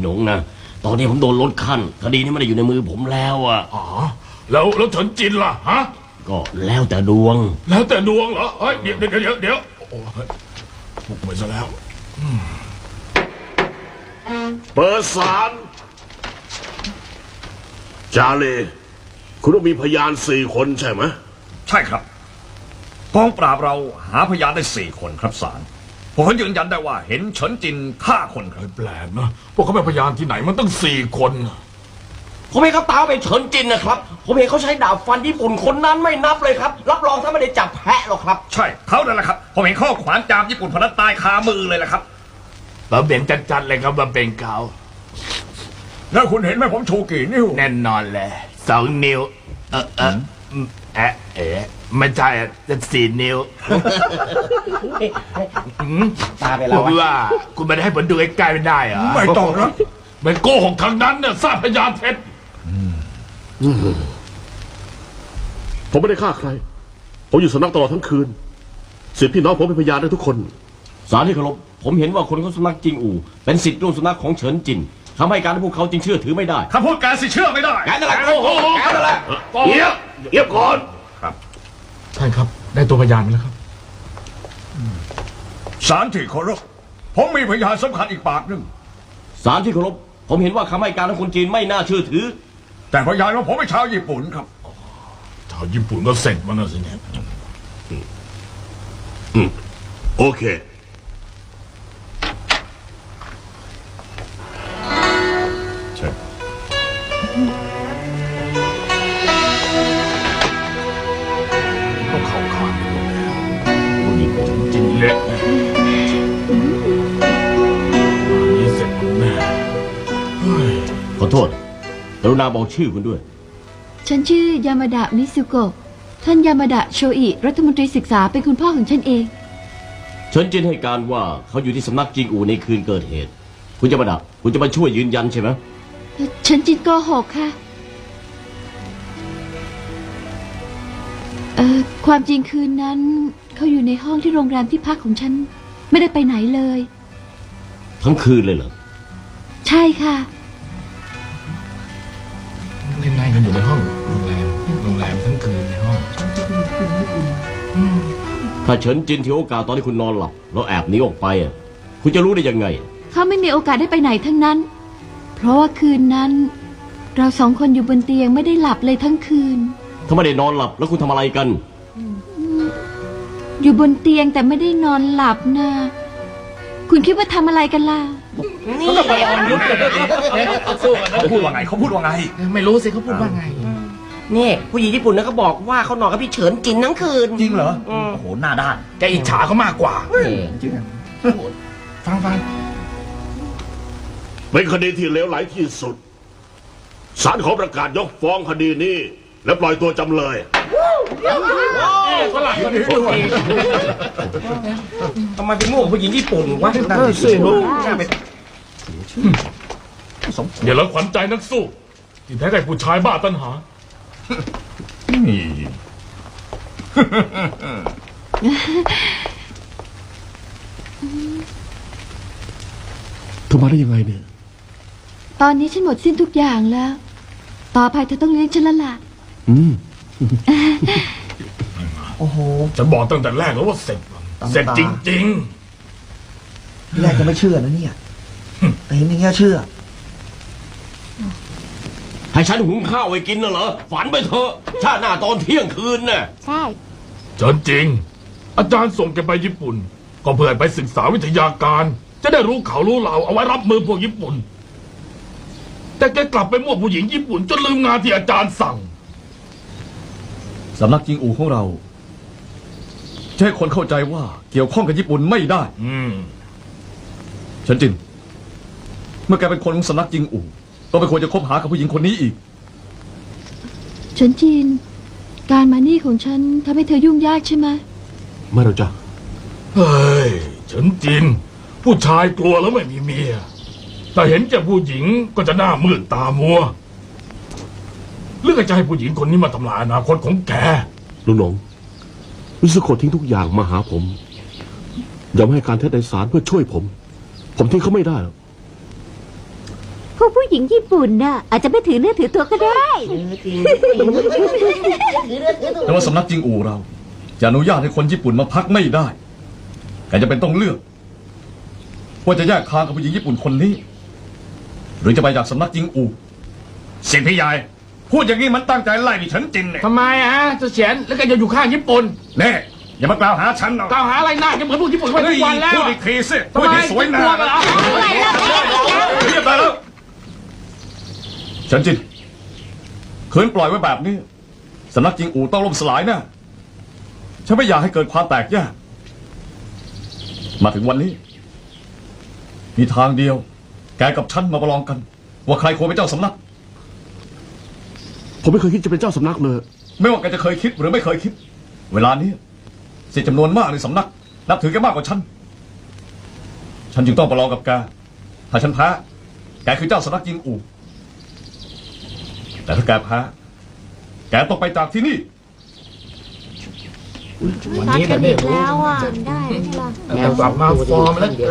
พี่หนงนะ ตอนนี้ผมโดนลดขั้น คดีนี้ไม่ได้อยู่ในมือผมแล้วอะ อ๋อ แล้วแล้วเฉินจินล่ะฮะ ก็แล้วแต่ดวง แล้วแต่ดวงเหรอเฮ้ยเดี๋ยวเดี๋ยวเดี๋ยวเดี๋ยวโอ้โหบุกไปซะแล้ว เปิดสารจาเล คุณต้องมีพยานสี่คนใช่ไหมใช่ครับกองปราบเราหาพยานได้สี่คนครับศาล ผมยืนยันได้ว่าเห็นเฉินจินฆ่าคนครับแปลกนะพวกเขาเป็นพยานที่ไหนมันตั้งสี่คนผมเห็นเขาตามไปเฉินจินนะครับ ผมเห็นเขาใช้ดาบฟันญี่ปุ่นคนนั้นไม่นับเลยครับ รับรองถ้าไม่ได้จับแพะหรอกครับ ใช่เขานั่นแหละครับ ผมเห็นข้อขวานจามญี่ปุ่นพนันตายคามือเลยแหละครับ บะเบนจัดๆเลยครับบะเบนเขาแล้วคุณเห็นไหมผมชูกี่นิ้วแน่นอนเลยสองนิ้ว เออเออเอะเอะ ไม่ใช่อะสี่นิ้วตาไปผแล้วมว่าคุณไม่ได้ให้ผมดูใกล้ๆไม่ได้เหรอไม่ต้องนะเป็นโกหกทางนั้นเนี่ยสร้างพยานเท็จผมไม่ได้ฆ่าใคร ผมอยู่สำนักตลอดทั้งคืนเสียพี่น้องผมเป็นพยานได้ทุกคน สารที่เคารพผมเห็นว่าคนของสำนักจิงอู่เป็นสิทธิ์ร่วมสำนักของเฉินจินทำให้การที่พวกเขาจึงเชื่อถือไม่ได้คำพูดแกสิเชื่อไม่ได้แกนั่นแหละโกหกแกนั่นแหละเงียบเงียบก่อน ท่านครับ ได้ตัวพยานมาแล้วครับศาลที่เคารพผมมีพยานสำคัญอีกปากหนึ่งสารที่เคารพผมเห็นว่าคำให้การของคนจีนไม่น่าเชื่อถือ แต่พยานของผมเป็นชาวญี่ปุ่นครับ ชาวญี่ปุ่นก็เสร็จมันนะสิเนี่ย โอเค รุณาบอกชื่อคุณด้วย ฉันชื่อยามาดะมิสุโกะ ท่านยามาดะโชอิ รัฐมนตรีศึกษาเป็นคุณพ่อของฉันเอง เฉินจินให้การว่าเขาอยู่ที่สำนักจิงอู่ในคืนเกิดเหตุ คุณจะมาดักคุณจะมาช่วยยืนยันใช่ไหมฉันจินโกหกค่ะ เอ่อความจริงคืนนั้น เขาอยู่ในห้องที่โรงแรมที่พักของฉัน ไม่ได้ไปไหนเลย ทั้งคืนเลยเหรอ ใช่ค่ะ ถ้าเฉินจินถือโอกาสตอนที่คุณนอนหลับแล้วแอบหนีออกไปอะคุณจะรู้ได้ยังไง เขาไม่มีโอกาสได้ไปไหนทั้งนั้น เพราะว่าคืนนั้น เราสองคนอยู่บนเตียงไม่ได้หลับเลยทั้งคืน ถ้าไม่ได้นอนหลับแล้วคุณทำอะไรกัน อยู่บนเตียงแต่ไม่ได้นอนหลับนะ คุณคิดว่าทำอะไรกันล่ะเขาพูดว่าไงเขาพูดว่าไง ไม่รู้สิเขาพูดว่าไง นี่ ผู้หญิงญี่ปุ่นนะเขาบอกว่าเขานอนกับพี่เฉินจินทั้งคืน จริงเหรอโอ้โห หน้าด้านแกอิจฉาเขามากกว่าฟังฟังเป็นคดีที่เลวไหลที่สุด ศาลขอประกาศยกฟ้องคดีนี้ และปล่อยตัวจำเลยฝรั่งคนนี้ด้วยทำไมเป็นโง่กับผู้หญิงญี่ปุ่นวะนั่นสิน่าไปอย่าละขวัญใจนักสู้ ที่แท้แต่ผู้ชายบ้าตัณหา เธอมาได้ยังไงเนี่ย ตอนนี้ฉันหมดสิ้นทุกอย่างแล้ว ต่อไปเธอต้องเลี้ยงฉันแล้วล่ะ อืม โอ้โหจะบอกตั้งแต่แรกแล้วว่าเสร็จมันตำตา เสร็จจริงแรกจะไม่เชื่อนะเนี่ย แต่เห็นอย่างเงี้ยเชื่อ ให้ฉันหุงข้าวไว้กินน่ะเหรอ ฝันไปเถอะ ชาติหน้าตอนเที่ยงคืนน่ะ ใช่ๆเจนจริง อาจารย์ส่งแกไปญี่ปุ่น ก็เพื่อให้ไปศึกษาวิทยาการ จะได้รู้เขารู้เราเอาไว้รับมือพวกญี่ปุ่น แต่แกกลับไปมั่วผู้หญิงญี่ปุ่นจนลืมงานที่อาจารย์สั่ง สำนักจิงอูของเราจะให้คนเข้าใจว่าเกี่ยวข้องกับญี่ปุ่นไม่ได้ อืมเฉินจิน เมื่อแกเป็นคนของสำนักจิงอู ก็ไม่ควรจะคบหากับผู้หญิงคนนี้อีกฉันจินการมานี่ของฉันทำให้เธอยุ่งยากใช่ไหมไม่หรอกจ้ะเฮ้ยเฉินจิน ผู้ชายกลัวแล้วไม่มีเมีย แต่เห็นแก่ผู้หญิงก็จะหน้ามืดตามัวเลือกจะให้ผู้หญิงคนนี้มาทำลายอนาคตของแก ลุงหนงมิสุโกะทิ้งทุกอย่างมาหาผมอย่ามาให้การเท็จในศาลเพื่อช่วยผม ผมทิ้งเขาไม่ได้หรอก พวกผู้หญิงญี่ปุ่นน่ะอาจจะไม่ถือเนื้อถือตัวก็ได้ แต่ว่าสำนักจิงอูเราจะอนุญาตให้คนญี่ปุ่นมาพักไม่ได้แกจะเป็นต้องเลือกว่าจะแยกทางกับผู้หญิงญี่ปุ่นคนนี้ หรือจะไปจากสำนักจิงอูเสียงพี่ใหญ่พูดอย่างนี้มันตั้งใจไล่ดิฉันจินเนี่ยทำไมอะฮะจะเฉียนแล้วก็จะอยู่ข้างญี่ปุ่นแน่อย่ามากล่าวหาฉันหรอกกล่าวหาอะไรหน้าจะเหมือนพวกญี่ปุ่นมาทุกวันแล้วพูดอะอีกทีสิทำพูดไมให้สวยหกนาลัวกันเหรอเรียบร้อยแล้ว ฉันจินคืนปล่อยไว้แบบนี้สำนักจิงอูต้องล่มสลายแน่ฉันไม่อยากให้เกิดความแตกแยกมาถึงวันนี้ มีทางเดียว แกกับฉันมาประลองกัน ว่าใครควรเป็นเจ้าสำนัก ผมไม่เคยคิดจะเป็นเจ้าสำนักเลย ไม่ว่าแกจะเคยคิดหรือไม่เคยคิด เวลานี้เสียจำนวนมากในสำนัก นับถือแกมากกว่าฉัน ฉันจึงต้องประลองกับแกถ้าฉันแพ้แกคือเจ้าสำนักจิงอู แต่ถ้าแกแพ้แกต้องไปจากที่นี่ วันนี้นะเนี่ยแล้วอะ แมวกลับมาฟอร์มแล้ว